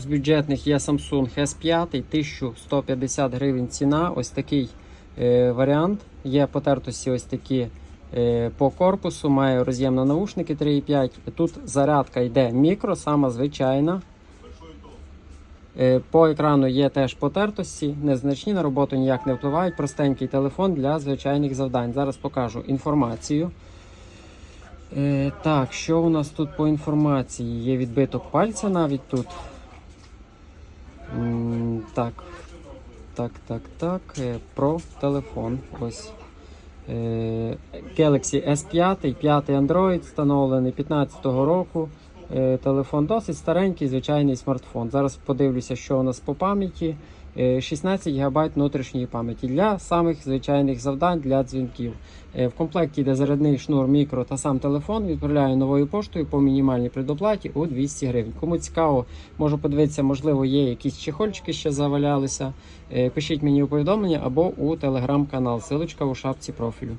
З бюджетних є Samsung S5, 1150 гривень ціна. Ось такий е, варіант. Є потертості ось такі е, по корпусу, має роз'єм на наушники 3,5. Тут зарядка йде мікро, сама звичайна. Е, По екрану є теж потертості, незначні на роботу ніяк не впливають. Простенький телефон для звичайних завдань. Зараз покажу інформацію. Е, так, що у нас тут по інформації? Є відбиток пальця навіть тут. Так, так, так, так. е, Про телефон. Ось. Е, Galaxy S5, 5 Android встановлений 15-го року. Е, Телефон досить старенький, звичайний смартфон. Зараз подивлюся, що у нас по пам'яті. Е, 16 ГБ внутрішньої пам'яті для самих звичайних завдань для дзвінків. Е, В комплекті йде зарядний шнур, мікро та сам телефон. Відправляю новою поштою по мінімальній предоплаті у 200 гривень. Кому цікаво, можу подивитися, можливо, є якісь чехольчики ще завалялися. Е, Пишіть мені у повідомлення або у телеграм-канал. Силочка у шапці профілю.